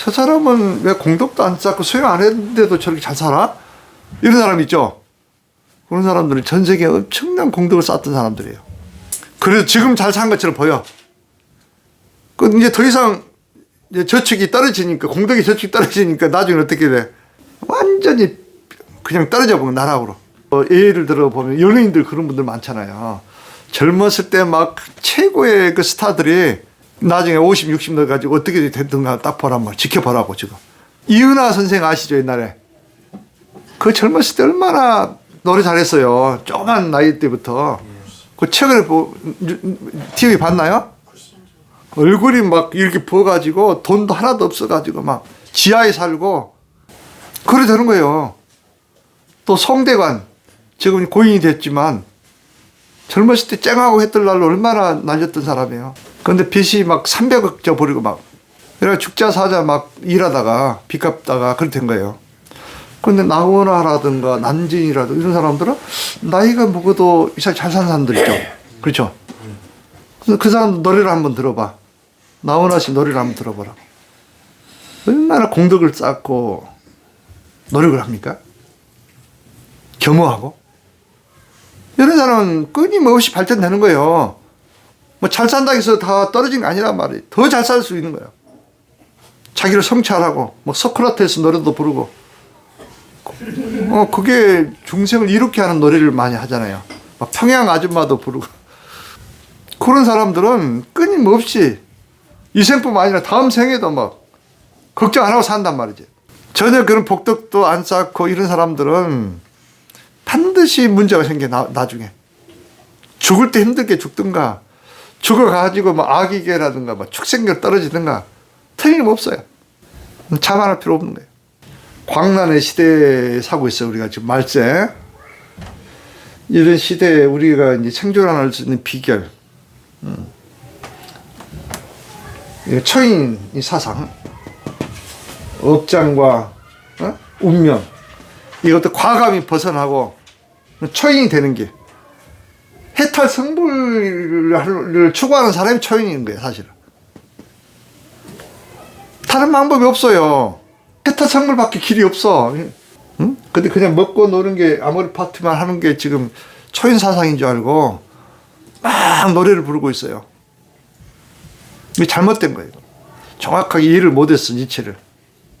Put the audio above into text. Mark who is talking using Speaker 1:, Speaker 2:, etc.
Speaker 1: 저 사람은 왜 공덕도 안 쌓고 수행 안 했는데도 저렇게 잘 살아? 이런 사람 있죠? 그런 사람들은 전 세계에 엄청난 공덕을 쌓았던 사람들이에요. 그래서 지금 잘 산 것처럼 보여. 그 이제 더 이상 이제 저축이 떨어지니까 공덕이 저축이 떨어지니까 나중에 어떻게 돼? 완전히 그냥 떨어져 보면 나락으로. 어, 예를 들어 보면 연예인들 그런 분들 많잖아요. 젊었을 때 막 최고의 그 스타들이 나중에 50, 60 넣어가지고 어떻게 됐든가 딱 보란 말 지켜보라고 지금. 이은하 선생 아시죠 옛날에? 그 젊었을 때 얼마나 노래 잘했어요. 조그만 나이 때부터. 그 최근에 뭐 TV 봤나요? 얼굴이 막 이렇게 부어가지고 돈도 하나도 없어가지고 막 지하에 살고 그래 되는 거예요. 또 송대관 지금 고인이 됐지만 젊었을 때 쨍하고 했던 날로 얼마나 날렸던 사람이에요. 그런데 빚이 막 300억 져 버리고 막 그래가 죽자 사자 막 일하다가 빚 갚다가 그렇게 된 거예요. 근데 나훈아라든가 남진이라든가 이런 사람들은 나이가 먹어도 잘 사는 사람들 있죠. 그렇죠? 그 사람 노래를 한번 들어봐. 나훈아 씨 노래를 한번 들어보라. 얼마나 공덕을 쌓고 노력을 합니까? 겸허하고. 이런 사람은 끊임없이 발전되는 거예요. 뭐 잘 산다고 해서 다 떨어진 게 아니란 말이에요. 더 잘 살 수 있는 거예요. 자기를 성찰하고, 뭐 소크라테스 노래도 부르고, 어, 그게 중생을 이롭게 하는 노래를 많이 하잖아요. 막 평양 아줌마도 부르고. 그런 사람들은 끊임없이 이 생뿐만 아니라 다음 생에도 막 걱정 안 하고 산단 말이지. 전혀 그런 복덕도 안 쌓고 이런 사람들은 반드시 문제가 생겨, 나, 나중에. 죽을 때 힘들게 죽든가, 죽어가지고 뭐 아기계라든가, 뭐 축생계 떨어지든가, 틀림없어요. 자만할 필요 없는 거예요. 광란의 시대에 사고 있어 우리가 지금 말세 이런 시대에 우리가 이제 생존할 수 있는 비결 음. 처인 이 사상 업장과 어? 운명 이것도 과감히 벗어나고 처인이 되는 게 해탈 성불을 추구하는 사람이 처인인 거예요 사실은 다른 방법이 없어요. 해탈 성물밖에 길이 없어. 응? 근데 그냥 먹고 노는 게 아무리 파티만 하는 게 지금 초인 사상인 줄 알고 막 노래를 부르고 있어요. 이게 잘못된 거예요. 정확하게 이해를 못했어, 니체를.